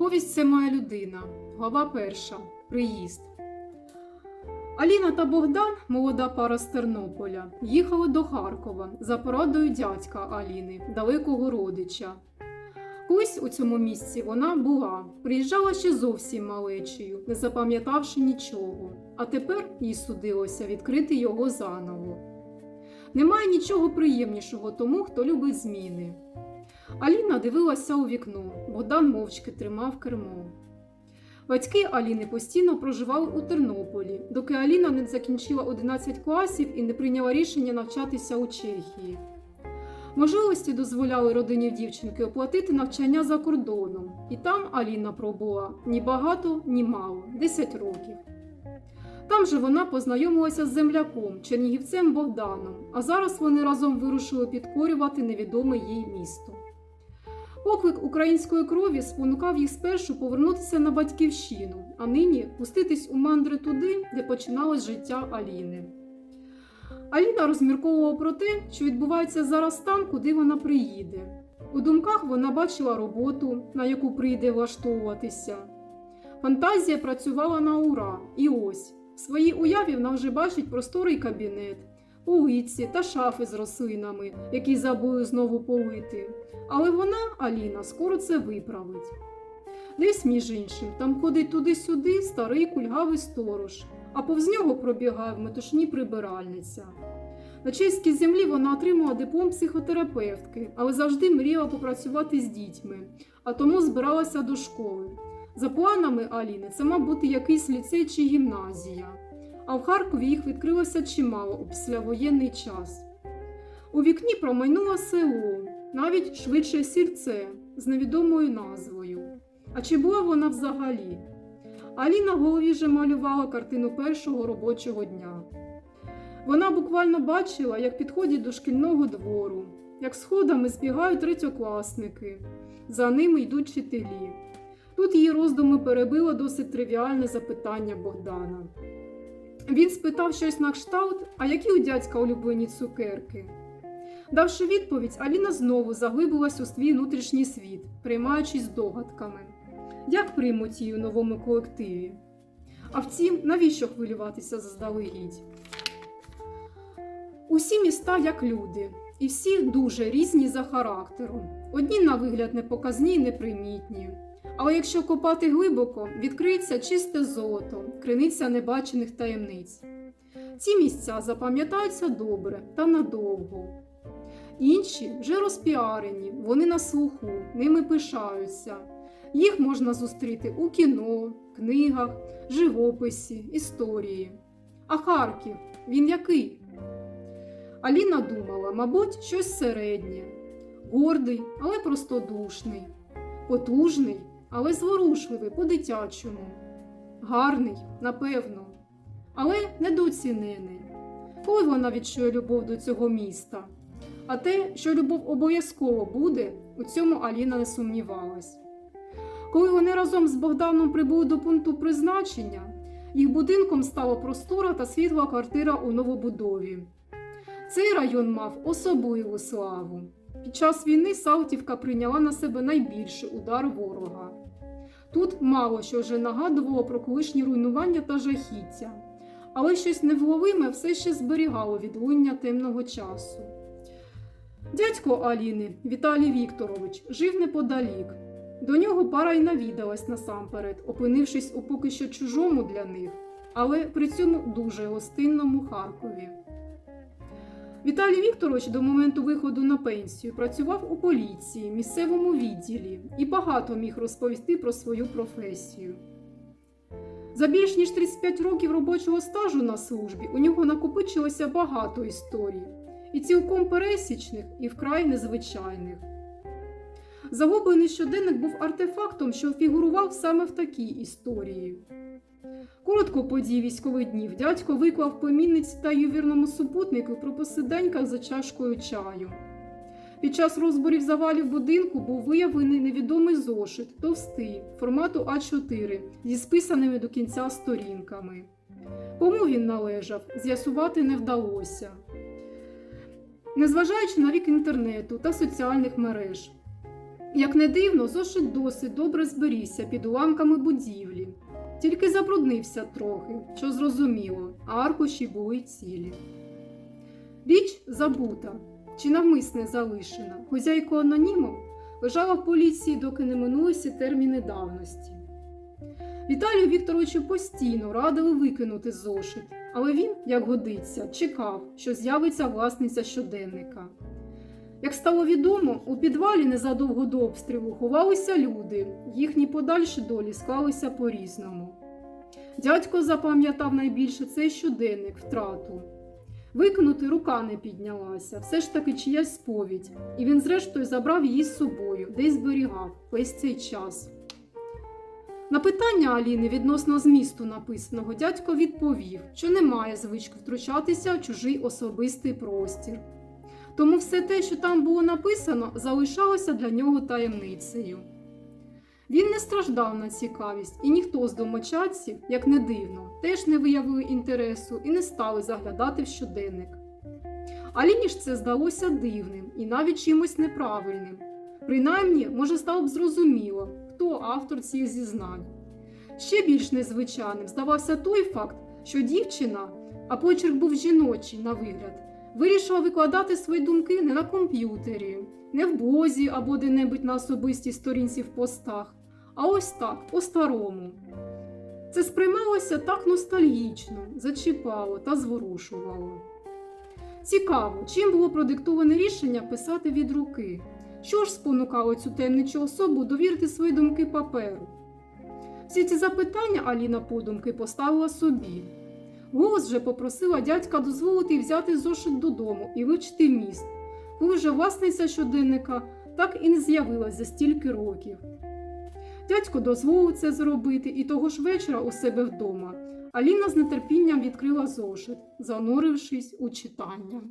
Повість це моя людина. Глава перша. Приїзд. Аліна та Богдан, молода пара з Тернополя, їхали до Харкова за порадою дядька Аліни, далекого родича. Колись у цьому місці вона була, приїжджала ще зовсім малечею, не запам'ятавши нічого, а тепер їй судилося відкрити його заново. Немає нічого приємнішого тому, хто любить зміни. Аліна дивилася у вікно, Богдан мовчки тримав кермо. Батьки Аліни постійно проживали у Тернополі, доки Аліна не закінчила 11 класів і не прийняла рішення навчатися у Чехії. Можливості дозволяли родині дівчинки оплатити навчання за кордоном, і там Аліна пробула ні багато, ні мало 10 років. Там же вона познайомилася з земляком, чернігівцем Богданом, а зараз вони разом вирушили підкорювати невідоме їй місто. Поклик української крові спонукав їх спершу повернутися на батьківщину, а нині пуститись у мандри туди, де починалось життя Аліни. Аліна розмірковувала про те, що відбувається зараз там, куди вона приїде. У думках вона бачила роботу, на яку прийде влаштовуватися. Фантазія працювала на ура, і ось в своїй уяві вона вже бачить просторий кабінет, полиці та шафи з рослинами, які забули знову полити. Але вона, Аліна, скоро це виправить. Десь, між іншим, там ходить туди-сюди старий кульгавий сторож, а повз нього пробігає в метушні прибиральниця. На чеській землі вона отримала диплом психотерапевтки, але завжди мріяла попрацювати з дітьми, а тому збиралася до школи. За планами Аліни, це мав бути якийсь ліцей чи гімназія, а в Харкові їх відкрилося чимало у післявоєнний час. У вікні промайнуло село, навіть швидше сільце з невідомою назвою. А чи була вона взагалі? Аліна в голові вже малювала картину першого робочого дня. Вона буквально бачила, як підходять до шкільного двору, як сходами збігають третьокласники, за ними йдуть вчителі. Тут її роздуми перебило досить тривіальне запитання Богдана. Він спитав щось на кшталт, а які у дядька улюблені цукерки. Давши відповідь, Аліна знову заглибилась у свій внутрішній світ, приймаючись здогадками. Як приймуть її у новому колективі? А втім, навіщо хвилюватися заздалегідь? Усі міста як люди, і всі дуже різні за характером. Одні на вигляд непоказні й непримітні. Але якщо копати глибоко, відкриється чисте золото, криниця небачених таємниць. Ці місця запам'ятаються добре та надовго. Інші вже розпіарені, вони на слуху, ними пишаються. Їх можна зустріти у кіно, книгах, живописі, історії. А Харків він який? Аліна думала, мабуть, щось середнє, гордий, але простодушний, потужний, але зворушливий по-дитячому, гарний, напевно, але недооцінений. Коли вона відчує любов до цього міста? А те, що любов обов'язково буде, у цьому Аліна не сумнівалась. Коли вони разом з Богданом прибули до пункту призначення, їх будинком стала простора та світла квартира у новобудові. Цей район мав особливу славу. Під час війни Салтівка прийняла на себе найбільший удар ворога. Тут мало що вже нагадувало про колишні руйнування та жахіття, але щось невловиме все ще зберігало відлуння темного часу. Дядько Аліни Віталій Вікторович жив неподалік. До нього пара й навідалась насамперед, опинившись у поки що чужому для них, але при цьому дуже гостинному Харкові. Віталій Вікторович до моменту виходу на пенсію працював у поліції, місцевому відділі і багато міг розповісти про свою професію. За більш ніж 35 років робочого стажу на службі у нього накопичилося багато історій, і цілком пересічних, і вкрай незвичайних. Загублений щоденник був артефактом, що фігурував саме в такій історії. Коротко подій військових днів дядько виклав племінниці та ювірному супутнику про посиденьках за чашкою чаю. Під час розборів завалів будинку був виявлений невідомий зошит, товстий, формату А4 зі списаними до кінця сторінками. Кому він належав, з'ясувати не вдалося. Незважаючи на вік інтернету та соціальних мереж, Як не дивно, зошит досить добре зберігся під уламками будівлі. Тільки забруднився трохи, що зрозуміло, а аркуші були цілі. Річ забута чи навмисне залишена. Хозяйко анонімов лежала в поліції, доки не минулися терміни давності. Віталію Вікторовичу постійно радили викинути зошит, але він, як годиться, чекав, що з'явиться власниця щоденника. Як стало відомо, у підвалі незадовго до обстрілу ховалися люди, їхні подальші долі склалися по-різному. Дядько запам'ятав найбільше цей щоденник втрату. Викинути рука не піднялася, все ж таки чиясь сповідь, і він, зрештою, забрав її з собою, десь зберігав весь цей час. На питання Аліни відносно змісту написаного дядько відповів, що немає звички втручатися в чужий особистий простір. Тому все те, що там було написано, залишалося для нього таємницею. Він не страждав на цікавість, і ніхто з домочадців, як не дивно, теж не виявили інтересу і не стали заглядати в щоденник. Аліні ж це здалося дивним і навіть чимось неправильним. Принаймні, може, стало б зрозуміло, хто автор цих зізнань. Ще більш незвичайним здавався той факт, що дівчина, а почерк був жіночий на вигляд, вирішила викладати свої думки не на комп'ютері, не в блозі або де-небудь на особистій сторінці в постах, а ось так, по-старому. Це сприймалося так ностальгічно, зачіпало та зворушувало. Цікаво, чим було продиктоване рішення писати від руки. Що ж спонукало цю таємничу особу довірити свої думки паперу? Всі ці запитання Аліна подумки поставила собі. Голос же попросила дядька дозволити взяти зошит додому і вивчити міст, коли вже власниця щоденника так і не з'явилась за стільки років. Дядько дозволив це зробити, і того ж вечора у себе вдома Аліна з нетерпінням відкрила зошит, занурившись у читання.